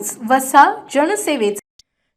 News वसा जनसेवेचा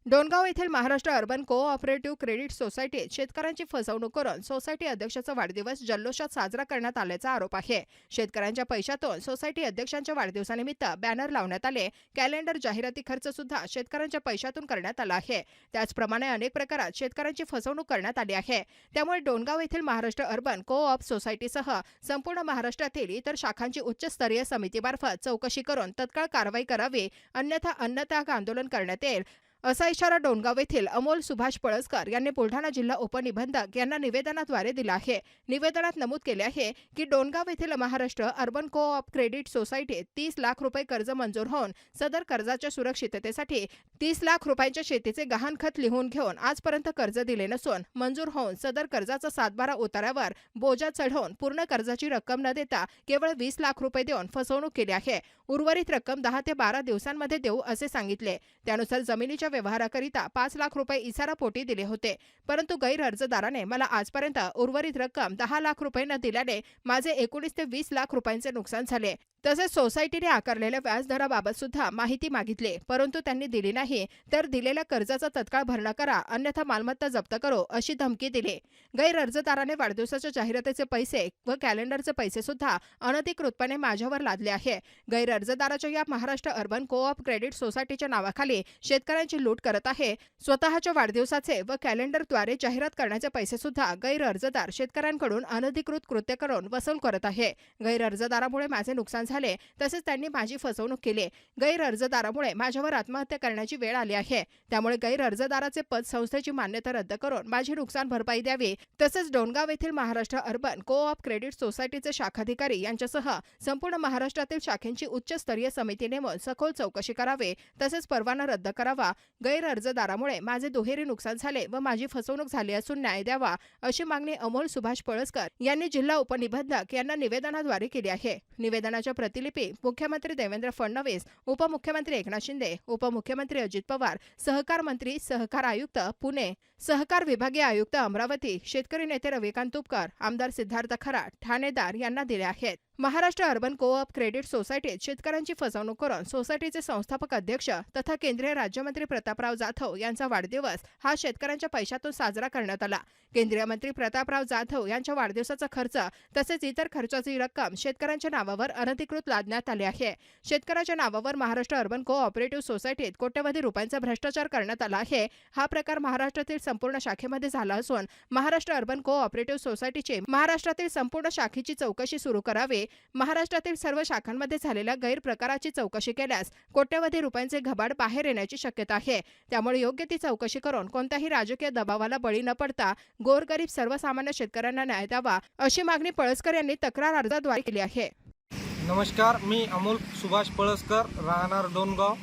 डोणगाव येथील महाराष्ट्र अर्बन कोऑपरेटिव्ह क्रेडिट सोसायटीत शेतकऱ्यांची फसवणूक करून सोसायटी अध्यक्षाचा वाढदिवस जल्लोषात साजरा करण्यात आल्याचा आरोप आहे. शेतकऱ्यांच्या पैशातून सोसायटी अध्यक्षांच्या वाढदिवसानिमित्त बॅनर लावण्यात आले. कॅलेंडर जाहिराती खर्च सुद्धा शेतकऱ्यांच्या पैशातून करण्यात आला आहे. त्याचप्रमाणे अनेक प्रकारात शेतकऱ्यांची फसवणूक करण्यात आली आहे. त्यामुळे डोणगाव येथील महाराष्ट्र अर्बन कोऑप सोसायटीसह संपूर्ण महाराष्ट्रातील इतर शाखांची उच्चस्तरीय समितीमार्फत चौकशी करून तत्काळ कारवाई करावी. अन्यथा अन्नत्याग आंदोलन करण्यात येईल. असा इशारा डोणगाव येथील अमोल सुभाष पळसकर यांनी बुलढाणा जिल्हा उपनिबंधक यांना निवेदनाद्वारे दिला आहे. निवेदनात नमूद केले आहे की डोणगाव येथील Maharashtra urban co op credit सोसायटीत तीस लाख रुपये कर्ज मंजूर होऊन सदर कर्जाच्या सुरक्षिततेसाठी तीस लाख रुपयांच्या शेतीचे गहाणखत लिहून घेऊन आजपर्यंत कर्ज दिले नसून मंजूर होऊन सदर कर्जाचा सातबारा उतारावर बोजा चढवून पूर्ण कर्जाची रक्कम न देता केवळ वीस लाख रुपये देऊन फसवणूक केली आहे. उर्वरित रक्कम दहा ते बारा दिवसांमध्ये देऊ असे सांगितले. त्यानुसार जमिनीच्या व्यवहाराकरिता पाच लाख रुपये इसारा पोटी दिले होते. परंतु गैरअर्जदाराने मला आजपर्यंत उर्वरित रक्कम दहा लाख रुपये न दिल्याने माझे एकोणीस ते वीस लाख रुपयांचे नुकसान झाले. तसेच सोसायटीने आकारलेल्या व्याजदराबाबत सुद्धा माहिती मागितली. परंतु त्यांनी दिली नाही. तर दिलेल्या कर्जाचा तत्काळ भरणा करा. अन्यथा मालमत्ता जप्त करो अशी धमकी दिली. गैर अर्जदाराने वाढदिवसाच्या जाहिरातीचे पैसे व कॅलेंडरचे पैसे सुद्धा अनधिकृतपणे माझ्यावर लादले आहे. गैर अर्जदाराच्या या Maharashtra urban co op credit सोसायटीच्या नावाखाली शेतकऱ्यांची लूट करत आहे. स्वतःच्या वाढदिवसाचे व कॅलेंडरद्वारे जाहिरात करण्याचे पैसे सुद्धा गैर अर्जदार शेतकऱ्यांकडून अनधिकृत कृत्य करून वसूल करत आहे. गैर अर्जदारामुळे माझे नुकसान झाले. तसेच त्यांनी माझी फसवणूक केली. गैरअर्जदारामुळे माझ्यावर आत्महत्या करण्याची वेळ आली आहे. त्यामुळे गैरअर्जदाराचे पद संस्थेची मान्यता रद्द करून माझी नुकसान भरपाई द्यावी. तसेच डोणगाव येथील Maharashtra urban co op credit सोसायटीचे शाखाधिकारी यांच्यासह संपूर्ण महाराष्ट्रातील शाखेंची उच्चस्तरीय समिती नेमून सखोल चौकशी करावे. तसेच परवाना रद्द करावा. गैरअर्जदारामुळे माझे दुहेरी नुकसान झाले व माझी फसवणूक झाली असून न्याय द्यावा अशी मागणी अमोल सुभाष पळसकर यांनी जिल्हा उपनिबंधक यांना निवेदनाद्वारे केली आहे. निवेदनाच्या प्रतिलिपी मुख्यमंत्री देवेंद्र फडणवीस उपमुख्यमंत्री एकनाथ शिंदे उपमुख्यमंत्री अजित पवार सहकार मंत्री सहकार आयुक्त पुणे सहकार विभागीय आयुक्त अमरावती शेतकरी नेते रविकांत तुपकर आमदार सिद्धार्थ खराट ठाणेदार यांना दिले आहेत. महाराष्ट्र अर्बन कोऑप क्रेडिट सोसायटीत शेतकऱ्यांची फसवणूक करून सोसायटीचे संस्थापक अध्यक्ष तथा केंद्रीय राज्यमंत्री प्रतापराव जाधव यांचा वाढदिवस हा शेतकऱ्यांच्या पैशातून साजरा करण्यात आला. केंद्रीय मंत्री प्रतापराव जाधव यांच्या वाढदिवसाचा खर्च तसेच इतर खर्चाची रक्कम शेतकऱ्यांच्या नावावर अनधिकृत लादण्यात आली आहे. शेतकऱ्याच्या नावावर महाराष्ट्र अर्बन को ऑपरेटिव्ह सोसायटीत कोट्यवधी रुपयांचा भ्रष्टाचार करण्यात आला आहे. हा प्रकार महाराष्ट्रातील संपूर्ण शाखेमध्ये झाला असून महाराष्ट्र अर्बन को ऑपरेटिव्ह सोसायटीची महाराष्ट्रातील संपूर्ण शाखेची चौकशी सुरू करावी महाराष्ट्रातील सर्व शाखांमध्ये झालेल्या गैरप्रकाराची चौकशी केल्यास कोट्यवधी रुपयांचे घबाड बाहेर येण्याची शक्यता आहे. त्यामुळे योग्य ती चौकशी करून कोणत्याही राजकीय दबावाला बळी न पडता गोरगरीब सर्वसामान्य शेतकऱ्यांना न्याय द्यावा अशी मागणी पळसकर यांनी तक्रार अर्जाद्वारे केली आहे. नमस्कार मी अमोल सुभाष पळसकर राहणार डोनगाव.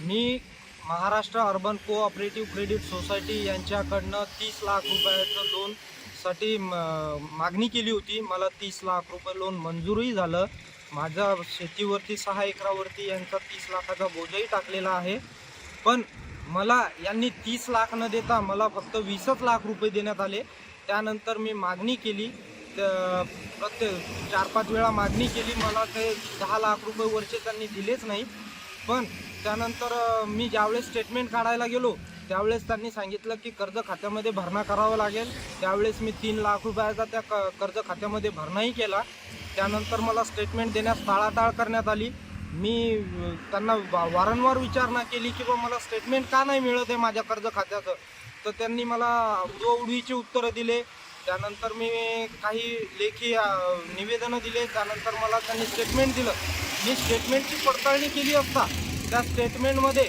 मी Maharashtra urban cooperative credit society यांच्याकडनं तीस लाख रुपयाचं लोन म- मागणी केली होती. मला तीस लाख रुपये लोन मंजूरही झालं. माझ्या शेतीवरती सहा एकरावरती यांचा तीस लाखाचा बोजही टाकलेला आहे. पण मला यांनी तीस लाख न देता मला फक्त वीसच लाख रुपये देण्यात आले. त्यानंतर मी मागणी केली. प्रत्येक चार पाच वेळा मागणी केली. मला ते दहा लाख रुपये वर्ष त्यांनी दिलेच नाही पण त्यानंतर मी ज्यावेळेस स्टेटमेंट काढायला गेलो त्यावेळेस त्यांनी सांगितलं की कर्ज खात्यामध्ये भरणा करावा लागेल. त्यावेळेस मी तीन लाख रुपयाचा त्या क कर्ज खात्यामध्ये भरणाही केला. त्यानंतर मला स्टेटमेंट देण्यास टाळाटाळ करण्यात आली. मी त्यांना वा- वारंवार विचारणा केली की बा मला स्टेटमेंट का नाही मिळत आहे माझ्या कर्ज खात्याचं? तर त्यांनी मला उडवउडवीचे उत्तरं दिले. त्यानंतर मी काही लेखी निवेदनं दिले. त्यानंतर मला त्यांनी स्टेटमेंट दिलं. मी स्टेटमेंटची पडताळणी केली असता त्या स्टेटमेंटमध्ये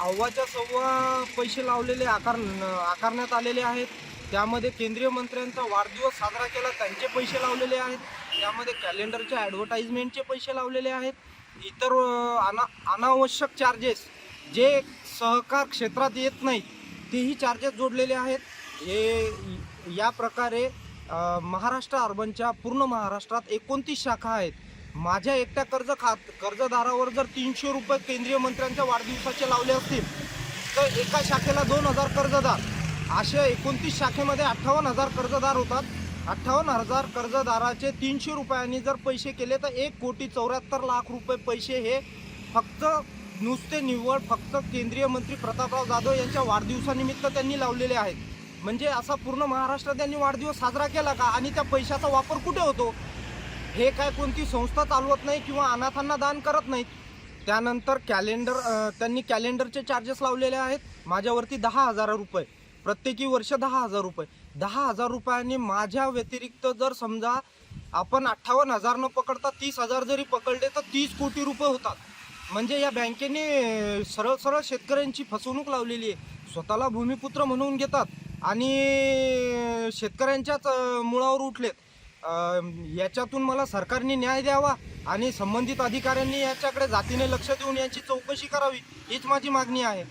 अव्वाच्या सव्वा पैसे लावलेले आकार आकारण्यात आलेले आहेत. त्यामध्ये केंद्रीय मंत्र्यांचा वाढदिवस साजरा केला त्यांचे पैसे लावलेले आहेत. त्यामध्ये कॅलेंडरच्या ॲडव्हर्टाईजमेंटचे पैसे लावलेले आहेत. इतर अना अनावश्यक चार्जेस जे सहकार क्षेत्रात येत नाहीत तेही चार्जेस जोडलेले आहेत. हे या प्रकारे महाराष्ट्र अर्बनच्या पूर्ण महाराष्ट्रात एकोणतीस शाखा आहेत. माझ्या एकट्या कर्ज खात कर्जदारावर जर तीनशे रुपये केंद्रीय मंत्र्यांच्या वाढदिवसाचे लावले असतील तर एका शाखेला दोन हजार कर्जदार. अशा एकोणतीस शाखेमध्ये अठ्ठावन्न हजार कर्जदार होतात. अठ्ठावन्न हजार कर्जदाराचे तीनशे रुपयांनी जर पैसे केले तर एक कोटी चौऱ्याहत्तर लाख रुपये पैसे हे फक्त नुसते निव्वळ फक्त केंद्रीय मंत्री प्रतापराव जाधव यांच्या वाढदिवसानिमित्त त्यांनी लावलेले आहेत. म्हणजे असा पूर्ण महाराष्ट्रात त्यांनी वाढदिवस साजरा केला का? आणि त्या पैशाचा वापर कुठे होतो? हे काय कोणती संस्था चालवत नाही किंवा अनाथांना दान करत नाहीत? त्यानंतर कॅलेंडर त्यांनी कॅलेंडरचे चार्जेस लावलेले आहेत. माझ्यावरती दहा हजार रुपये. प्रत्येकी वर्ष दहा हजार रुपये. दहा हजार रुपयांनी माझ्या व्यतिरिक्त जर समजा आपण अठ्ठावन्न हजार न पकडता तीस हजार जरी पकडले तर तीस कोटी रुपये होतात. म्हणजे या बँकेने सरळ सरळ शेतकऱ्यांची फसवणूक लावलेली आहे. स्वतःला भूमिपुत्र म्हणून घेतात आणि शेतकऱ्यांच्याच मुळावर उठलेत. याच्यातून मला सरकारने न्याय द्यावा आणि संबंधित अधिकाऱ्यांनी याच्याकडे जातीने लक्ष देऊन याची चौकशी करावी हीच माझी मागणी आहे.